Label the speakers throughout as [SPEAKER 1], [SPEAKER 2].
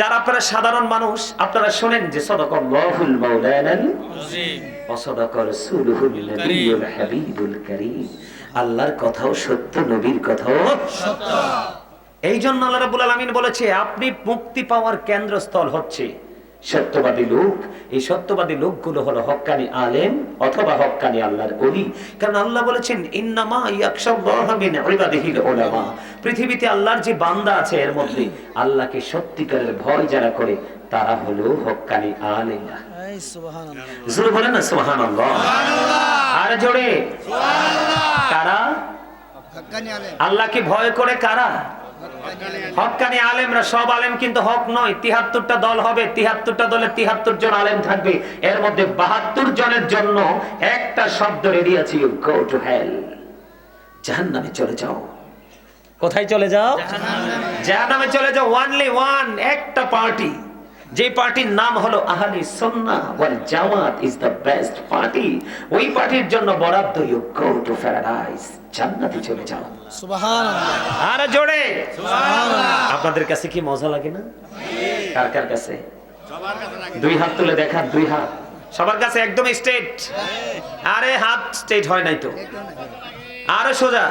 [SPEAKER 1] যারা আপনারা সাধারণ মানুষ, আপনারা শোনেন যে সদাকাল্লাহুল মাওলানাল ওয়া সাদাকা রাসূলুহুল নবিয়ুল হাবিবুল আল্লাহর কথাও সত্য, নবীর কথাও সত্য। এই জন্য আল্লাহ রাব্বুল আলামিন বলেছে, আপনি মুক্তি পাওয়ার কেন্দ্রস্থল হচ্ছে। সত্যবাদী লোক। এই সত্যবাদী লোকগুলো হলো হক্কানি আলেম অথবা হক্কানি আল্লাহর অলি কারণ আল্লাহ বলেছেন ইন্নামা ইয়াকশাল্লাহামিন ইবাদিহিল উলামা। পৃথিবীতে আল্লাহর যে বান্দা আছে এর মধ্যে আল্লাহকে সত্যিকারের ভয় যারা করে তারা হলো হক্কানি আলেম। জোরে বলেন না সুবহানাল্লাহ। আর জোরে। কারা?
[SPEAKER 2] হাক্কানি আলেম।
[SPEAKER 1] আল্লাহকে ভয় করে কারা? হকানি আলেমরা সব আলেম কিন্তু হক নয়। তিহাত্তরটা দল হবে, তিহাত্তরটা দলে তিহাত্তর জন আলেম থাকবে। এর মধ্যে বাহাত্তর জনের জন্য একটা শব্দ রেডি আছে ইউ গো টু হেল চলে যাও। কোথায় চলে যাও? জাহান্নামে। চলে যাও ওয়ানলি ওয়ান একটা পার্টি যে পার্টির নাম হলো Ahli Sunnah Wal Jamaat is the best party ওই পার্টির জন্য বরাদ্দ ইউ গো টু প্যারাডাইস জান্নাতে চলে যাও।
[SPEAKER 2] সুবহানাল্লাহ।
[SPEAKER 1] আর জোরে। আপনাদের কাছে কি মজা লাগে না? কার কার কাছে? দুই হাত তুলে দেখান দুই হাত। সবার কাছে একদম স্ট্রেট আরে হাত স্ট্রেট হয় নাই তো। আরও সোজা।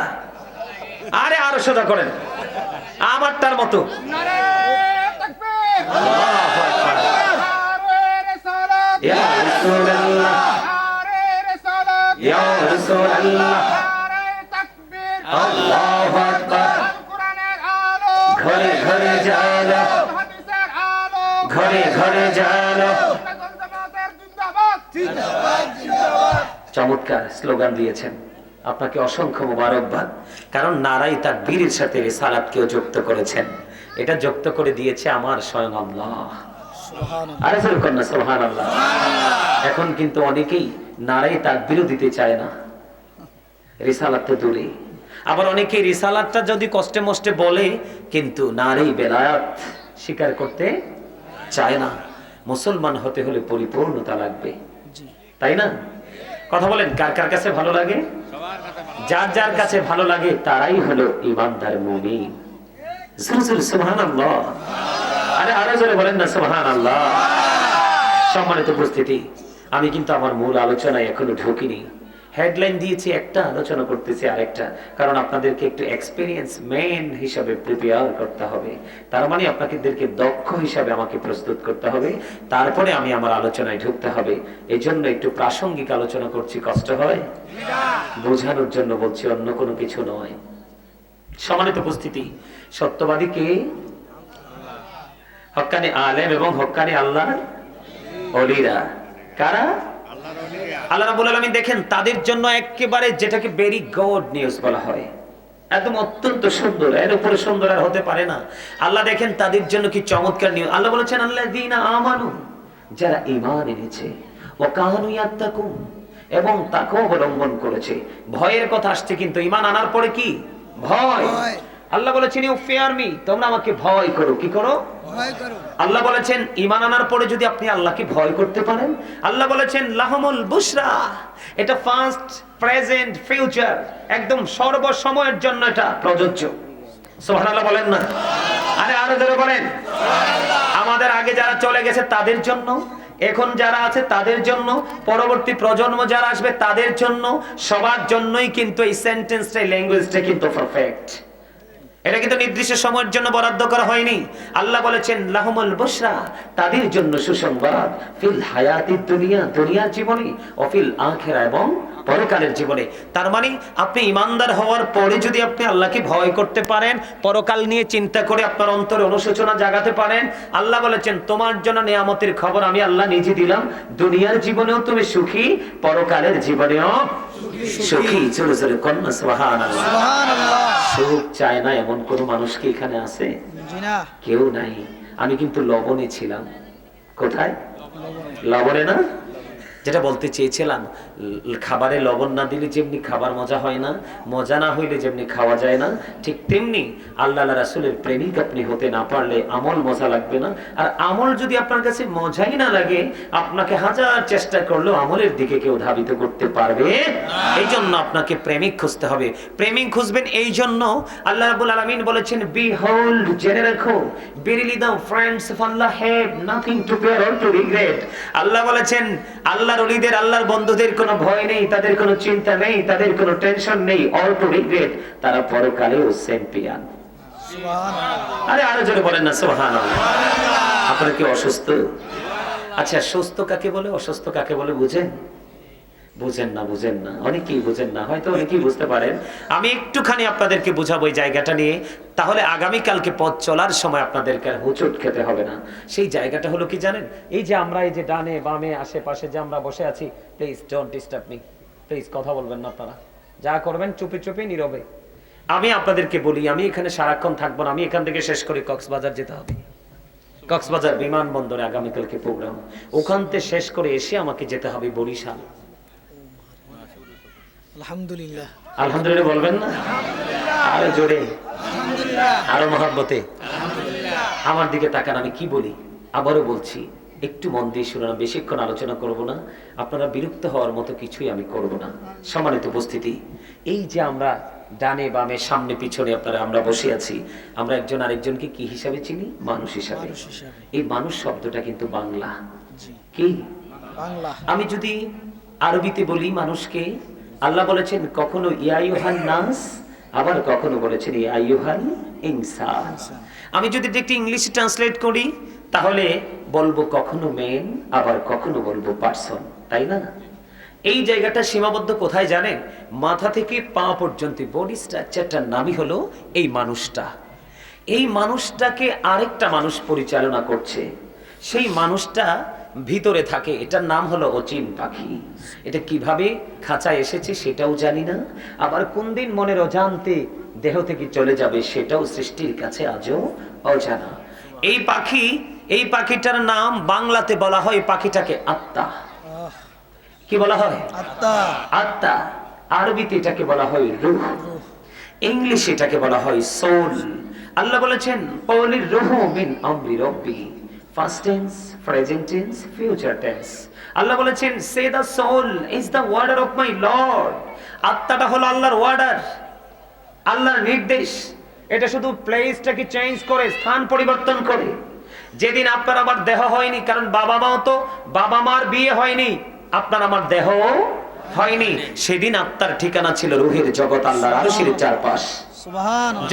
[SPEAKER 1] আরে আরও সোজা করেন। আমারটার মতো। আল্লাহু আকবার। স্লোগান দিয়েছেন। আপনাকে অসংখ্য মোবারকবাদ। কারণ নারাই তার বীরের সাথে রিসালাতকেও যুক্ত করেছেন। এটা যুক্ত করে দিয়েছে আমার স্বয়ং আল্লাহ। আরে কন্যা সোহান আল্লাহ এখন কিন্তু অনেকেই নারাই তার বিরোধিতে চায় না। রিসালাত তো দূরে আবার অনেকে রিসালাতটা যদি কষ্টে মষ্টে বলে কিন্তু নারী বেলায়াত স্বীকার করতে চায় না। মুসলমান হতে হলে পরিপূর্ণতা লাগবে। তাই না? কথা বলেন, কার কার কাছে ভালো লাগে? যার যার কাছে ভালো লাগে, তারাই হলো ইমানদার মমি আরে বলেন না, সুবহানাল্লাহ। সম্মানিত উপস্থিতি, আমি কিন্তু আমার মূল আলোচনায় এখনও ঢুকিনি। হেডলাইন দিয়েছি, একটা আলোচনা করতেছি আরেকটা। কারণ আপনাদেরকে একটু এক্সপিরিয়েন্স মেন হিসাবে প্রিপেয়ার করতে হবে। তার মানে আপনাদেরকে দক্ষ হিসাবে আমাকে প্রস্তুত করতে হবে। তারপরে আমি আমার আলোচনায় ঢুকতে হবে। এই জন্য একটু প্রাসঙ্গিক আলোচনা করছি, কষ্ট হয়? বোঝানোর জন্য বলছি, অন্য কোনো কিছু নয়। সমানিত উপস্থিতি, সত্যবাদী কে? হক্কানি আলেম এবং হক্কানি আল্লাহ অলিরা কারা? আল্লাহ রাব্বুল আলামিন দেখেন তাদের জন্য একেবারে যেটাকে ভেরি নিউজ বলা হয়। একদম অত্যন্ত সুন্দর, এর উপরে সুন্দর আর হতে পারে না। আল্লাহ দেখেন তাদের জন্য কি চমৎকার নিউজ আল্লাহ বলেছেন আল্লাহ দিনা আমানু, যারা ঈমান এনেছে ও কাহানু ইয়াত্তাকুন, এবং তাকে অবলম্বন করেছে। ভয়ের কথা আসছে কিন্তু, ঈমান আনার পরে কি? ভয়। আল্লাহ বলেছেন ইউ ফিয়ার মি তোমরা আমাকে ভয় করো। কি করো?
[SPEAKER 2] ভয় করো।
[SPEAKER 1] আল্লাহ বলেছেন ইমান আনার পরে যদি আপনি আল্লাহকে ভয় করতে পারেন? আল্লাহ বলেছেন লাহমুল বুশরা এটা ফার্স্ট প্রেজেন্ট ফিউচার একদম সর্বসময়ের জন্য এটা প্রযোজ্য। সুবহানাল্লাহ বলেন না। আরে আরও ধরে বলেন। আমাদের আগে যারা চলে গেছে তাদের জন্য এখন যারা আছে তাদের জন্য পরবর্তী প্রজন্ম যারা আসবে তাদের জন্য সবার জন্যই কিন্তু এই সেন্টেন্সটা ল্যাঙ্গুয়েজটা কিন্তু পারফেক্ট এটা কিন্তু নির্দিষ্ট সময়ের জন্য বরাদ্দ করা হয়নি। আল্লাহ বলেছেন, লাহমুল বুশরা, তাদের জন্য সুসংবাদ। ফিল হায়াতি দুনিয়া, দুনিয়ার জীবনে, ও ফিল আখেরা এবং পরকালের জীবনে। তার মানে আপনি ইমানদার হওয়ার পরে যদি আপনি আল্লাহকে ভয় করতে পারেন, পরকাল নিয়ে চিন্তা করে আপনার অন্তরে অনুশোচনা জাগাতে পারেন, আল্লাহ বলেছেন, তোমার জন্য নিয়ামতের খবর আমি আল্লাহ নিজে দিলাম। দুনিয়ার জীবনেও তুমি সুখী, পরকালের জীবনেও সুখী জোরে চলে কন্যা সুখ চায় না এমন কোন মানুষ কি এখানে আছে? কেউ নাই। আমি কিন্তু লবণে ছিলাম। কোথায়? লবণে না? যেটা বলতে চেয়েছিলাম খাবারে লবণ না দিলে যেমনি খাবার মজা হয় না, মজা না হইলে যেমনি খাওয়া যায় না, ঠিক তেমনি আল্লাহ রাসুলের প্রেমিক আপনি হতে না পারলে আমল মজা লাগবে না। আর আমল যদি আপনার কাছে মজাই না লাগে, আপনাকে হাজার চেষ্টা করলেও আমলের দিকে কেউ ধাবিত করতে পারবে। এই জন্য আপনাকে প্রেমিক খুঁজতে হবে। প্রেমিক খুঁজবেন এই জন্য আল্লাহ রাব্বুল আলামিন বলেছেন বি হোল্ড জেনে রাখো, verily the friends of Allah have nothing to fear or to regret আল্লাহ বলেছেন আল্লাহর অলিদের আল্লাহর বন্ধুদের কোনো ভয় নেই তাদের কোনো চিন্তা নেই তাদের কোনো টেনশন নেই অল্প টু রিগ্রেট তারা পরকালেও চ্যাম্পিয়ন আরে আরও জোরে বলেন না সোহান আপনারা কি অসুস্থ? আচ্ছা সুস্থ কাকে বলে? অসুস্থ কাকে বলে বুঝেন? বুঝেন না বুঝেন না। অনেকেই বুঝেন না, হয়তো অনেকেই বুঝতে পারেন। আমি একটুখানি আপনাদেরকে বুঝাবো এই জায়গাটা নিয়ে। তাহলে আগামী কালকে পথ চলার সময় আপনাদেরকে হুচট খেতে হবে না। সেই জায়গাটা হলো কি জানেন? এই যে আমরা এই যে ডানে বামে আশেপাশে যে আমরা বসে আছি please don't disturb me please কথা বলবেন না আপনারা। যা করবেন চুপি চুপি নীরবে। আমি আপনাদেরকে বলি, আমি এখানে সারাক্ষণ থাকব না। আমি এখান থেকে শেষ করে, কক্সবাজার যেতে হবে। কক্সবাজার বিমানবন্দরে আগামীকালকে প্রোগ্রাম ওখান থেকে শেষ করে এসে আমাকে যেতে হবে বরিশাল।
[SPEAKER 2] আলহামদুলিল্লাহ।
[SPEAKER 1] আলহামদুলিল্লাহ বলবেন না? আরও জোরে। আরও মহাব্বতে। আমার দিকে তাকান আমি কি বলি? আবারও বলছি একটু মন দিয়ে শুনুন আমি বেশিক্ষণ আলোচনা করব না। আপনারা বিরক্ত হওয়ার মতো কিছুই আমি করব না। সম্মানিত উপস্থিতি এই যে আমরা ডানে বামে সামনে পিছনে আপনারা আমরা বসে আছি আমরা একজন আরেকজনকে কি হিসাবে চিনি? মানুষ হিসাবে। এই মানুষ শব্দটা কিন্তু বাংলা। কি?
[SPEAKER 2] বাংলা।
[SPEAKER 1] আমি যদি আরবিতে বলি মানুষকে আল্লাহ বলেছেন, কখনো ইয়াইহান নাস, আবার কখনো বলেছেন ইয়াইহান ইনসান। আমি যদি একটি ইংলিশে ট্রান্সলেট করি, তাহলে বলব কখনো মেন আবার কখনো বলব পার্সন তাই না? এই জায়গাটা সীমাবদ্ধ কোথায় জানেন? মাথা থেকে পা পর্যন্ত বডি স্ট্রাকচারটার নামই হলো এই মানুষটা। এই মানুষটাকে আরেকটা মানুষ পরিচালনা করছে। সেই মানুষটা ভিতরে থাকে। এটার নাম হলো অচিন পাখি। এটা কীভাবে খাঁচায় এসেছে সেটাও জানি না। আবার কোন দিন মনের অজান্তে দেহ থেকে চলে যাবে সেটাও সৃষ্টির কাছে আজও অজানা। এই পাখি এই পাখিটার নাম বাংলাতে বলা হয় পাখিটাকে আত্মা। কি বলা হয়?
[SPEAKER 2] আত্মা।
[SPEAKER 1] আত্মা। আরবিতে এটাকে বলা হয় রুহ। ইংলিশে এটাকে বলা হয় সোল। আল্লাহ বলেছেন পৌলির রুহ মিন আমরি রব্বি first tense present tense future tense আল্লাহ বলেছেন সে soul is order of my lord আত্মাটা হলো আল্লাহর ওয়ার্ডার আল্লাহর নির্দেশ। এটা শুধু প্লেসটাকে চেঞ্জ করে স্থান পরিবর্তন করে। যেদিন আপনার আমার দেহ হয়নি কারণ বাবা মাও তো বাবা মার বিয়ে হয়নি আপনার আমার দেহ হয়নি। সেদিন আত্মার ঠিকানা ছিল রুহের জগৎ আল্লাহর চারপাশ।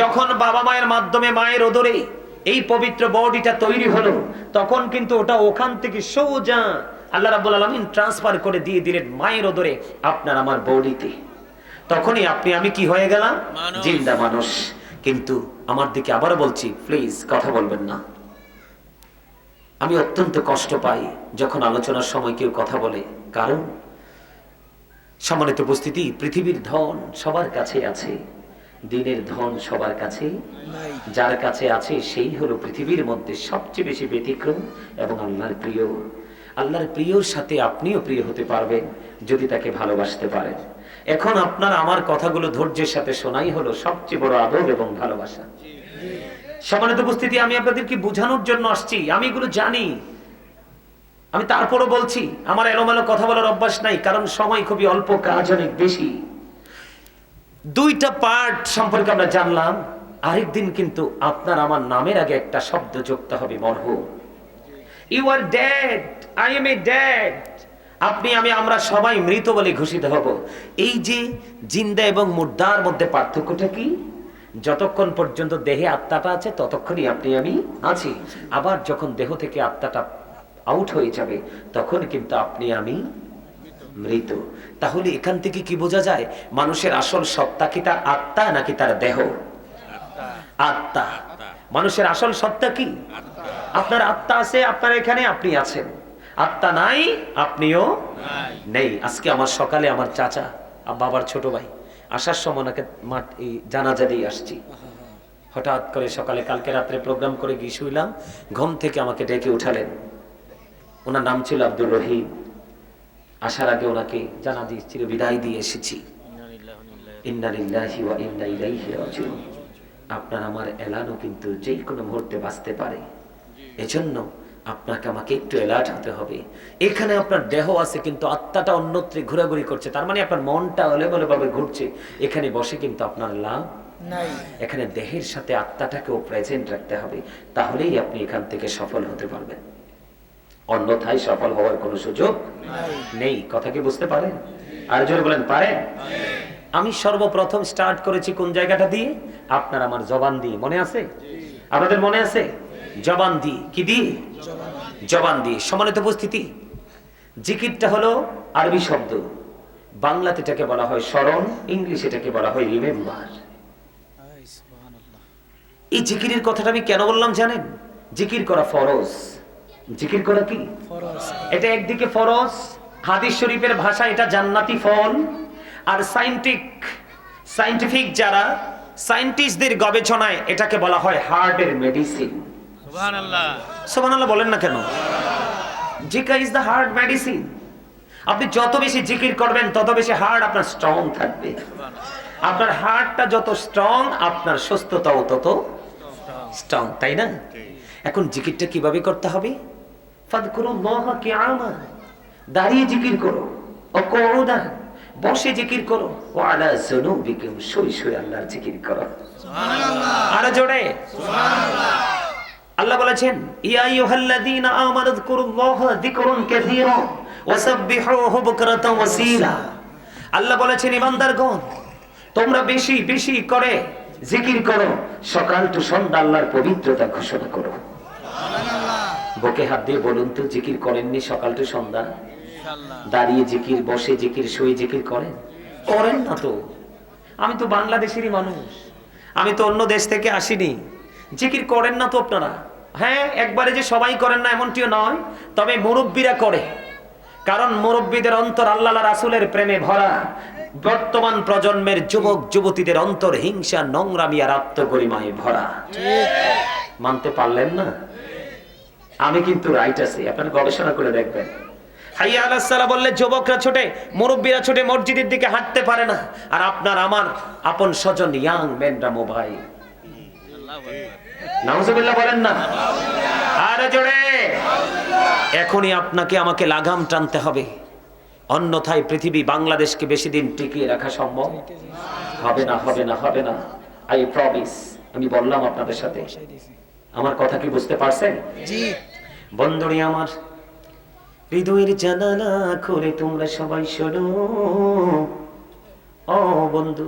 [SPEAKER 1] যখন বাবা মায়ের মাধ্যমে মায়ের ওদরে এই পবিত্র বডিটা তৈরি হলো। তখন কিন্তু ওটা ওখান থেকে সোজা আল্লাহ রাব্বুল আলামিন ট্রান্সফার করে দিয়ে দিলেন মায়ের ওদরে আপনার আমার বডিতে। তখনই আপনি আমি কি হয়ে গেলাম? জিন্দা মানুষ। কিন্তু আমার দিকে আবার বলছি প্লিজ কথা বলবেন না। আমি অত্যন্ত কষ্ট পাই যখন আলোচনার সময় কেউ কথা বলে। কারণ সম্মানিত উপস্থিতি পৃথিবীর ধন সবার কাছে আছে। দিনের ধন সবার কাছে যার কাছে আছে সেই হলো পৃথিবীর মধ্যে সবচেয়ে বেশি ব্যতিক্রম এবং আল্লাহর প্রিয়। আল্লাহর প্রিয়র সাথে আপনিও প্রিয় হতে পারবেন যদি তাকে ভালোবাসতে পারেন। এখন আপনার আমার কথাগুলো ধৈর্যের সাথে শোনাই হলো সবচেয়ে বড় আদর এবং ভালোবাসা। সম্মানিত উপস্থিতি আমি আপনাদেরকে বোঝানোর জন্য আসছি। আমি এগুলো জানি। আমি তারপরও বলছি আমার এলোমেলো কথা বলার অভ্যাস নাই কারণ সময় খুবই অল্প কাজ অনেক বেশি। দুইটা পার্ট সম্পর্কে আমরা জানলাম, আরেকদিন কিন্তু আপনার আমার নামের আগে একটা শব্দ যুক্ত হবে মরহুম you are dead I am a dead আপনি, আমি, আমরা সবাই মৃত বলে ঘোষিত হব। এই যে জিন্দা এবং মুর্দার মধ্যে পার্থক্যটা কি? যতক্ষণ পর্যন্ত দেহে আত্মাটা আছে, ততক্ষণই আপনি, আমি আছি। আবার যখন দেহ থেকে আত্মাটা আউট হয়ে যাবে, তখন কিন্তু আপনি, আমি মৃত তাহলে এখান থেকে কি বোঝা যায়? মানুষের আসল সত্তা কি তার আত্মা নাকি তার দেহ? আত্মা। মানুষের আসল সত্তা কি? আপনার আত্মা আছে, আপনার এখানে আপনি আছেন। আত্মা নাই, আপনিও নেই। আজকে আমার সকালে আমার চাচা বাবার ছোট ভাই, আসার সময় ওনাকে মাঠ, এই জানাজা দিয়ে আসছি। হঠাৎ করে সকালে কালকে রাত্রে প্রোগ্রাম করে গিয়ে শুইলাম, ঘুম থেকে আমাকে ডেকে উঠালেন। ওনার নাম ছিল আব্দুর রহিম। আসার আগে ওনাকে জানা দিয়ে চির বিদায় দিয়ে এসেছি। আপনার আমার এলানও কিন্তু যে কোনো মুহূর্তে বাঁচতে পারে। এজন্য আপনাকে আমাকে একটু অ্যালার্ট হতে হবে। এখানে আপনার দেহ আছে কিন্তু আত্মাটা অন্যত্রে ঘোরাঘুরি করছে। তার মানে আপনার মনটা অলেবলে ভাবে ঘুরছে। এখানে বসে কিন্তু আপনার লাভ
[SPEAKER 2] নাই।
[SPEAKER 1] এখানে দেহের সাথে আত্মাটাকেও প্রেজেন্ট রাখতে হবে। তাহলেই আপনি এখান থেকে সফল হতে পারবেন। অন্যথায় সফল হওয়ার কোনো সুযোগ
[SPEAKER 2] নেই।
[SPEAKER 1] কথা কি বুঝতে পারেন? আর জোরে বলেন পারেন? আমি সর্বপ্রথম স্টার্ট করেছি কোন জায়গাটা দিয়ে? আপনার আমার জবান দিয়ে। মনে আছে? আপনাদের মনে আছে? জবান দিয়ে। কি দিয়ে?
[SPEAKER 2] জবান
[SPEAKER 1] জবান দিয়ে। সমানিত উপস্থিতি জিকিরটা হলো আরবি শব্দ। বাংলাতে এটাকে বলা হয় স্মরণ ইংলিশ এটাকে বলা হয় রিমেম্বার এই জিকিরের কথাটা আমি কেন বললাম জানেন? জিকির করা ফরজ। জিকির করা কি? এটা একদিকে ফরজ হাদিস শরীফের ভাষা এটা জান্নাতি ফল আর সাইন্টিক সাইন্টিফিক যারা সায়েন্টিস্টদের গবেষণায় এটাকে বলা হয় হার্টের মেডিসিন সুবহানাল্লাহ। বলেন না কেন? জিকা ইজ দ্য হার্ট মেডিসিন আপনি যত বেশি জিকির করবেন তত বেশি হার্ট আপনার স্ট্রং থাকবে। আপনার হার্টটা যত স্ট্রং আপনার সুস্থতাও তত স্ট্রং তাই না? এখন জিকিরটা কীভাবে করতে হবে? দাঁড়িয়ে জিকির করো কুউদান বসে জিকির করো। ও আলা যুনুবিকুম শুয়ে শুয়ে আল্লাহর জিকির করো। আর জোরে। আল্লাহ বলেছেন ইয়া আইয়ুহাল্লাযীনা আমানু যকুরুল্লাহ যিকরুন কাসীরা ওয়াসাব্বিহুহু বুকরাতাও ওয়াসীলা আল্লাহ বলেছেন ইমানদারগণ তোমরা বেশি বেশি করে জিকির করো। সকাল টু সন্ধ্যা আল্লাহর পবিত্রতা ঘোষণা করো। বুকে হাত দিয়ে বলুন তো জিকির করেননি সকাল টু সন্ধ্যা দাঁড়িয়ে জিকির বসে জিকির শুয়ে জিকির করেন? করেন না তো। আমি তো বাংলাদেশেরই মানুষ। আমি তো অন্য দেশ থেকে আসিনি। জিকির করেন না তো আপনারা? হ্যাঁ একবারে যে সবাই করেন না এমনটিও নয় তবে মুরব্বীরা করে। কারণ মুরব্বীদের অন্তর আল্লাহ রাসুলের প্রেমে ভরা। বর্তমান প্রজন্মের যুবক যুবতীদের অন্তর হিংসা নোংরামি আর আত্মগরিমায় ভরা। মানতে পারলেন না? আমি কিন্তু রাইট আছি আপনার গবেষণা করে দেখবেন। হাইয়া সাল্লাহ বললে যুবকরা ছোটে মুরব্বীরা ছোটে মসজিদের দিকে হাঁটতে পারে না। আর আপনার আমার আপন স্বজন ইয়াং মেনরা মোবাইল নাউজুবিল্লাহ বলেন না। আরে জোরে। এখনই আপনাকে আমাকে লাগাম টানতে হবে। অন্যথায় পৃথিবী বাংলাদেশকে বেশি দিন টিকিয়ে রাখা সম্ভব। হবে না হবে না হবে না। আই প্রমিস আমি বললাম আপনাদের সাথে। আমার কথা কি বুঝতে পারছেন?
[SPEAKER 2] জি।
[SPEAKER 1] বন্ধুরি আমার হৃদয়ের জানালা করে তোমরা সবাই শোনো। ও বন্ধু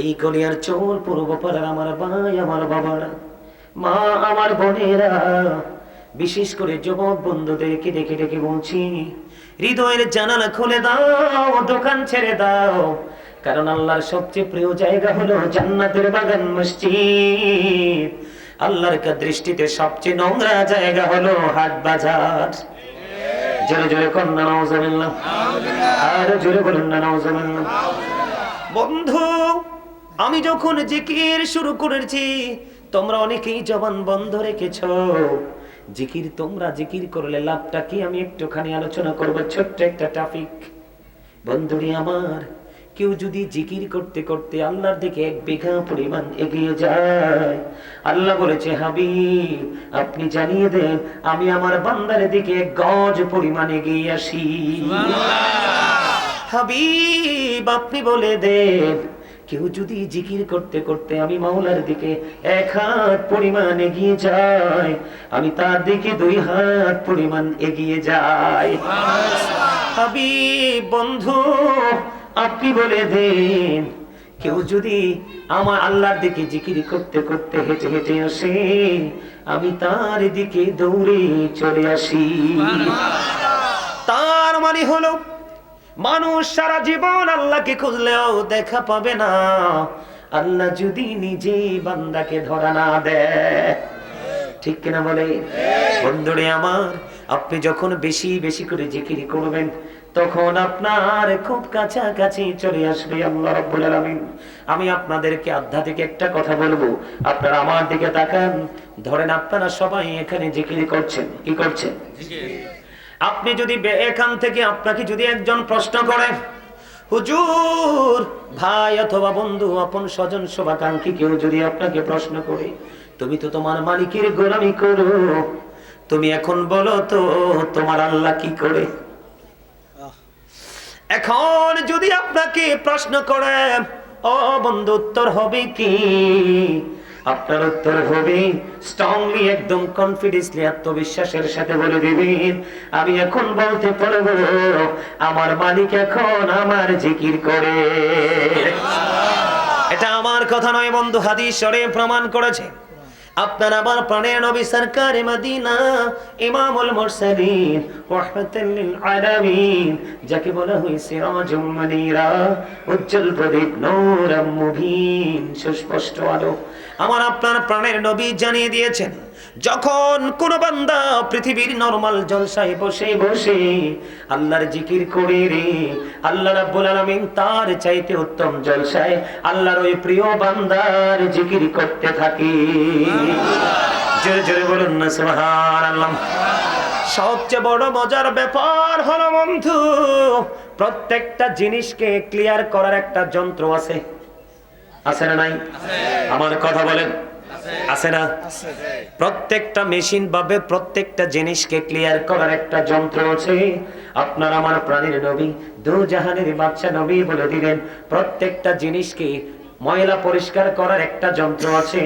[SPEAKER 1] এই গলিয়ার চোর পূর্ব পাড়ার আমার ভাই আমার বাবারা মা আমার বোনেরা বিশেষ করে যুবক বন্ধুদেরকে ডেকে ডেকে বলছি হৃদয়ের জানালা খুলে দাও দোকান ছেড়ে দাও কারণ আল্লাহর সবচেয়ে প্রিয় জায়গা হলো জান্নাতের বাগান মসজিদ। আল্লাহর দৃষ্টিতে সবচেয়ে নোংরা জায়গা হলো হাট বাজার। জোরে জোরে আর জোরে বলুন বন্ধু, আমি যখন জিকির শুরু করেছি, তোমরা অনেকেই জবান বন্ধ রেখেছ। জিকির তোমরা জিকির করলে লাভটা কি? আমি একটুখানি আলোচনা করব, ছোট্ট একটা টপিক বন্ধুরি আমার কেউ যদি জিকির করতে করতে আল্লাহর দিকে এক বিঘা পরিমাণ এগিয়ে যায় আল্লাহ বলেছে হাবি আপনি জানিয়ে দেন আমি আমার বান্দার দিকে এক গজ পরিমাণ এগিয়ে আসি। হাবিব আপনি বলে দেন কেউ যদি জিকির করতে করতে আমি মাওলার দিকে এক হাত পরিমাণ এগিয়ে যাই আমি তার দিকে দুই হাত পরিমাণ এগিয়ে যাই। হাবিব বন্ধু আপনি বলে দেন, কেউ যদি আমার আল্লাহর দিকে জিকির করতে করতে হেঁটে হেঁটে আসে, আমি তার দিকে দৌড়ে চলে আসি। তার মানে হলো, মানুষ সারা জীবন আল্লাহকে খুঁজলেও দেখা পাবে না। আল্লাহ যদি নিজে বান্দাকে ধরা না দেয়, ঠিক কিনা বলে? বন্ধুরে আমার আপনি যখন বেশি বেশি করে জিকির করবেন, তখন আপনার খুব কাছাকাছি চলে আসবে আল্লাহ রাব্বুল আলামিন। আমি আপনাদেরকে আধ্যাত্মিক একটা কথা বলব, আপনারা আমার দিকে তাকান। ধরেন আপনারা সবাই এখানে জিকির করছেন, কি করছেন? আপনি যদি এখান থেকে আপনাকে যদি একজন প্রশ্ন করে, হুজুর, ভাই অথবা বন্ধু, আপন স্বজন শুভাকাঙ্ক্ষী কেউ যদি আপনাকে প্রশ্ন করে, তুমি তো তোমার মালিকের গোলামি করো তুমি এখন বলো তো তোমার আল্লাহ কি করে? এখন যদি আপনাকে প্রশ্ন করে ও বন্ধু উত্তর হবে কি? আপনার উত্তর হবে স্ট্রংলি একদম কনফিডেন্সলি আত্মবিশ্বাসের সাথে বলে দিবেন আমি এখন বলতে পারব আমার মালিক এখন আমার জিকির করে। এটা আমার কথা নয় বন্ধু হাদিস শরে প্রমাণ করেছে। আপনার আমার প্রাণের নবী সরকার মদিনা, ইমামুল মুরসালিন রাহমাতুল লিল আলামিন। যাকে বলা হয়েছে সিরাজুম মুনীরা, উজ্জ্বল প্রদীপ নূরম মুবিন। সুস্পষ্ট আলো। আমার আপনার প্রাণের নবী জানিয়ে দিয়েছেন, যখন কোন বান্দা পৃথিবীর নরমাল জলসায় বসে বসে আল্লাহর জিকির করে রে, আল্লাহ রাব্বুল আলামিন তার চাইতে উত্তম জলসায় আল্লাহর ওই প্রিয় বান্দার জিকির করতে থাকে। জোরে জোরে বলুন না, সুবহানাল্লাহ। সবচেয়ে বড় মজার ব্যাপার হলো বন্ধু, প্রত্যেকটা জিনিসকে ক্লিয়ার করার একটা যন্ত্র আছে। আছে না নাই? আমার কথা বলেন। আছে না? প্রত্যেকটা মেশিন ভাবে প্রত্যেকটা জিনিসকে ক্লিয়ার করার একটা যন্ত্র আছে। আপনার আমার প্রাণীর নবী দু জাহানের বাচ্চা নবী বলে দিলেন, প্রত্যেকটা জিনিসকে ময়লা পরিষ্কার করার একটা যন্ত্র আছে।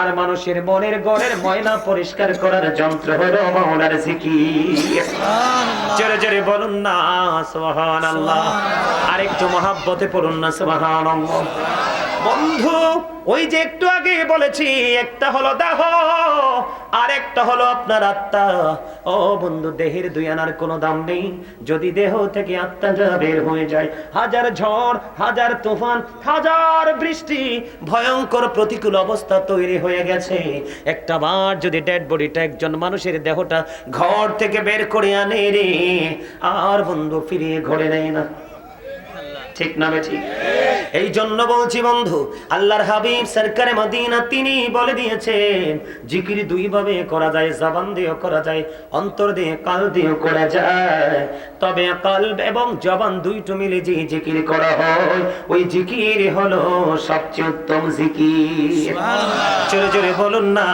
[SPEAKER 1] আর মানুষের মনের গড়ের ময়লা পরিষ্কার করার যন্ত্র হলো মাওলার জিকির। জোরে জোরে বলুন না, সুবহানাল্লাহ। আর একটু মহাব্বতে পড়ুন না, সুবহানাল্লাহ। বন্ধু, ওই যে একটু আগে বলেছি, একটা হলো দেহ, আর একটা হলো আপনার আত্মা। ও বন্ধু, দেহের দুই আনার কোনো দাম নেই। যদি দেহ থেকে আত্মাটা বের হয়ে যায়, হাজার ঝড়, হাজার তুফান, হাজার বৃষ্টি, ভয়ঙ্কর প্রতিকূল অবস্থা তৈরি হয়ে গেছে। একটা বার যদি ডেড বডিটা একজন মানুষের দেহটা ঘর থেকে বের করে আনে রে, আর বন্ধু ফিরিয়ে ঘরে নেয় না। ঠিক না ঠিক এই জন্য বলছি বন্ধু আল্লাহর হাবিব সরকারে মদিনা তিনি বলে দিয়েছেন জিকির দুই ভাবে করা যায় জবান দিয়েও করা যায় অন্তর দিয়ে কাল দিয়েও করা যায়। তবে কাল এবং জবান দুইটো মিলে যে জিকির করা হয় ওই জিকির হলো সবচেয়ে উত্তম জিকির। জোরে জোরে বলুন না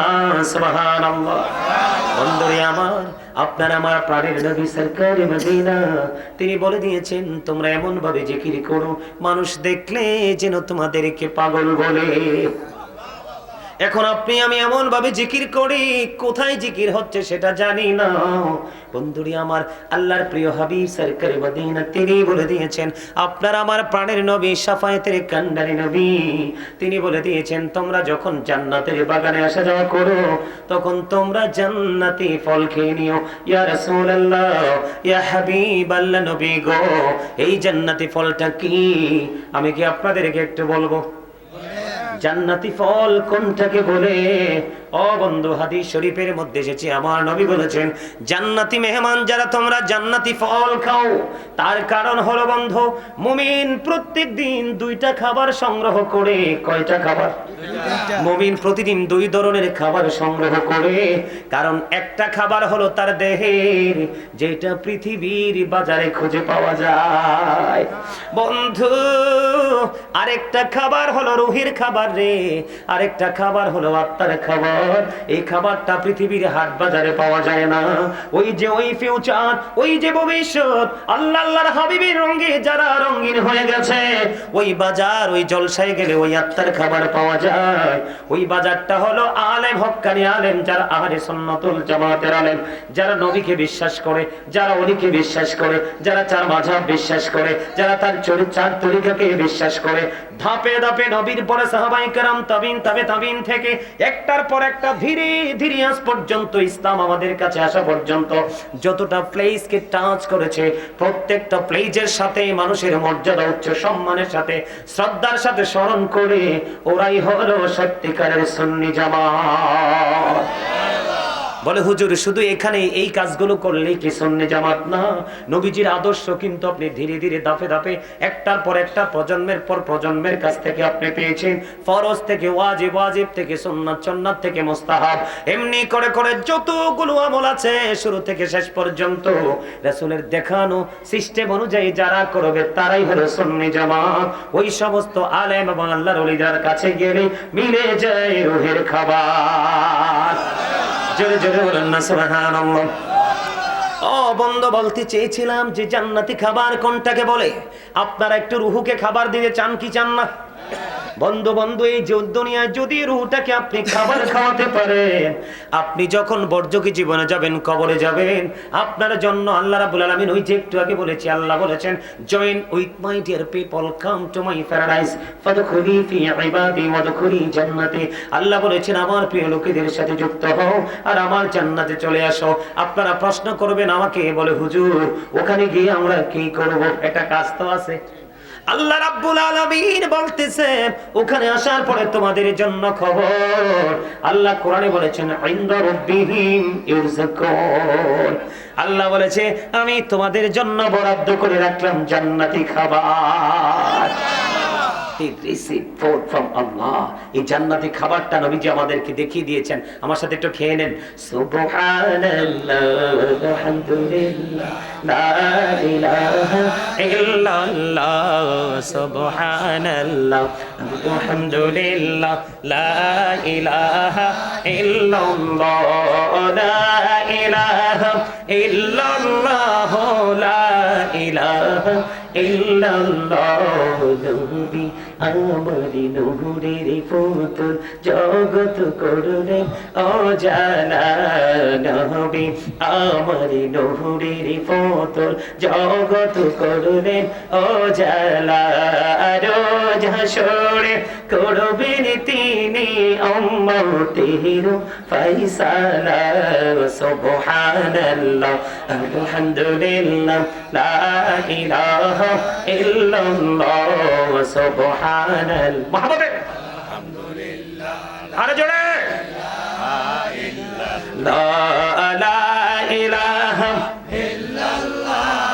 [SPEAKER 1] সুবহানাল্লাহ। বন্ধুরে আমার আপনার আমার প্রাণের নবী, সরকার মদিনা। তিনি বলে দিয়েছেন, তোমরা এমন ভাবে জিকির করো, মানুষ দেখলে যেন তোমাদেরকে পাগল বলে। এখন আপনি, আমি এমন ভাবে জিকির করি, কোথায় জিকির হচ্ছে সেটা জানি না। বন্ধুরি আমার, আল্লাহর প্রিয় হাবিব সরকারি মদিনা, তিনি বলে দিয়েছেন, আপনার আমার প্রাণের নবী সাফায়েতের কান্ডারি নবী, তিনি বলে দিয়েছেন, তোমরা যখন জান্নাতের বাগানে আসা যাওয়া করো, তখন তোমরা জান্নাতি ফল খেয়ে নিও। ইয়া রাসূলুল্লাহ, ইয়া হাবিবাল্লাহ নবী গো, এই জান্নাতি ফলটা কি? আমি কি আপনাদেরকে একটু বলব? জান্নাতি ফল কোনটাকে বলে? ও বন্ধু, হাদিস শরীফের মধ্যে এসেছে, আমার নবী বলেছেন, জান্নাতি মেহমান যারা তোমরা জান্নাতি ফল খাও, তার কারণ হলো বন্ধু, মুমিন প্রত্যেক দিন দুইটা খাবার সংগ্রহ করে, কয়টা খাবার? মুমিন প্রতিদিন দুই ধরনের খাবার সংগ্রহ করে, কারণ একটা খাবার হলো তার দেহের, যেটা পৃথিবীর বাজারে খুঁজে পাওয়া যায়। বন্ধু, আরেকটা খাবার হলো রুহির খাবার রে। আরেকটা খাবার হলো আত্মার খাবার। এই খাবারটা পৃথিবীর হাট বাজারে পাওয়া যায় না। ওই যে ওই ফিউচার ওই যে ভবিষ্যৎ, আল্লাহ আল্লাহর হাবিবের রঙে যারা রঙিন হয়ে গেছে, ওই বাজার, ওই জলসায় গেলে ওই আত্মার খাবার পাওয়া যায়। ওই বাজারটা হলো আলেম, হক্কানি আলেম, যারা আহারে সন্নতুল জামাতের আলেম, যারা নবীকে বিশ্বাস করে, যারা অলিকে বিশ্বাস করে, যারা চার মাঝাব বিশ্বাস করে, যারা তার চরিত্র চার তরিকাকে বিশ্বাস করে ধাপে ধাপে নবীর পরে সাহাবাই কারাম তাবিন তাবে তাবিন থেকে একটার পর একটা ধীরে ধীরে আজ পর্যন্ত ইসলাম আমাদের কাছে আসা পর্যন্ত যতটা প্লেসকে টাচ করেছে, প্রত্যেকটা প্লেজের সাথে মানুষের মর্যাদা উচ্চ, সম্মানের সাথে, শ্রদ্ধার সাথে স্মরণ করে ওরাই হলো সত্যিকারের সুন্নি জামাত। বলে, হুজুর, শুধু এখানে এই কাজগুলো করলেই কি সন্নে জামাত? না, নবীজির আদর্শ কিন্তু আপনি ধীরে ধীরে দাফে দাফে একটার পর একটা প্রজন্মের পর প্রজন্মের কাছ থেকে আপনি পেয়েছেন। ফরজ থেকে ওয়াজিব ওয়াজিব থেকে সুন্নাত সুন্নাত থেকে মুস্তাহাব। এমনি করে করে যতগুলো আমল আছে শুরু থেকে শেষ পর্যন্ত রাসূলের দেখানো সিস্টেম অনুযায়ী যারা করবে তারাই হলো সুন্নি জামাত। ওই সমস্ত আলেম এবং আল্লাহর ওলিদের কাছে গেলে মিলে যায় রুহের খাবার। ও বন্ধ, বলতে চেয়েছিলাম যে জান্নাতি খাবার কোনটাকে বলে? আপনারা একটু রুহুকে খাবার দিতে চান কি চান না? বন্ধু বন্ধু এই দুনিয়ায় যদি রুহটাকে আপনি খাবার খাওয়াতে পারেন, আপনি যখন বর্জকি জীবনে যাবেন, কবরে যাবেন, আপনার জন্য আল্লাহ রাব্বুল আলামিন ওই যে একটু আগে বলেছি, আল্লাহ বলেছেন join with my dear people come to my paradise ফাদখুলি ফি ইবাদি ওয়াদখুলি জান্নাতি আল্লাহ বলেছেন, আমার প্রিয় লোকেদের সাথে যুক্ত হও আর আমার জান্নাতে চলে আসো। আপনারা প্রশ্ন করবেন আমাকে, বলে, হুজুর, ওখানে গিয়ে আমরা কি করব? এটা কাজ তো আছে। আল্লাহ রাব্বুল আলামিন বলতেছে, ওখানে আসার পরে তোমাদের জন্য খবর। আল্লাহ কোরআনে বলেছেন, ইনদা রাব্বিহিম ইরযাকুন আল্লাহ বলেছে, আমি তোমাদের জন্য বরাদ্দ করে রাখলাম জান্নাতি খাবার। এই জান্নাতি খাবারটা নবীজি আমাদেরকে দেখিয়ে দিয়েছেন। আমার সাথে একটু খেয়ে নেন। সুবহানাল্লাহ, আলহামদুলিল্লাহ, লা ইলাহা ইল্লাল্লাহ, সুবহানাল্লাহ লা লা লা আমারি নূরের পুতুল জগৎ করলে অজালা নবী আমারি নূরের পুতুল জগৎ করলে অজালা রোজ হাসরে করবেন তিনি অম্মতের ফাইসালা সুবহানাল্লাহ, আলহামদুলিল্লাহ, লা ইলাহা ইল্লাল্লাহ সুবহানাল্লাহ মহব্বতে আরে জোরে। লা ইলাহা ইল্লাল্লাহ।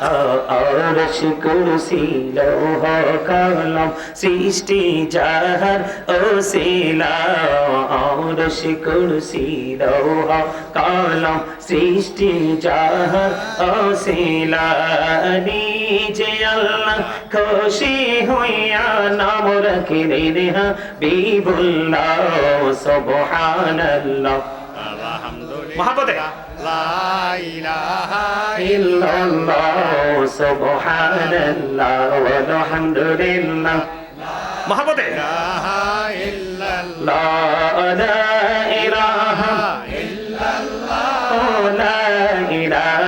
[SPEAKER 1] আরশ কুরসি লৌহ কলম সৃষ্টি যাহার ওসিলা আরশ কুরসি লৌহ কলম সৃষ্টি যাহার ওসিলা নিজে আল্লাহ খুশি হইয়া নাম রাখিলেন হাবিবুল্লাহ সুবহানাল্লাহ। মহাপতে
[SPEAKER 3] لا
[SPEAKER 1] মহাপতে লা ইলাহা ইল্লাল্লাহ লা ইলাহা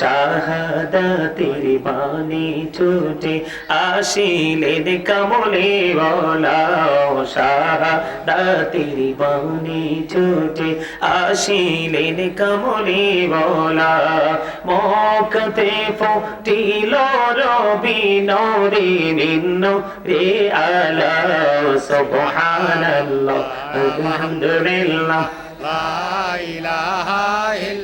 [SPEAKER 1] শাহাদাতির বাণী ছুটে আসিলেন কমলে বলা শাহাদাতির বাণী ছুটে আসিলেন কমলে বলা মকতে ফটিল রবি নরে নিন্ন রে আলা, সুবহানাল্লাহ, আলহামদুলিল্লাহ। লা
[SPEAKER 3] ইলাহা ইল্লা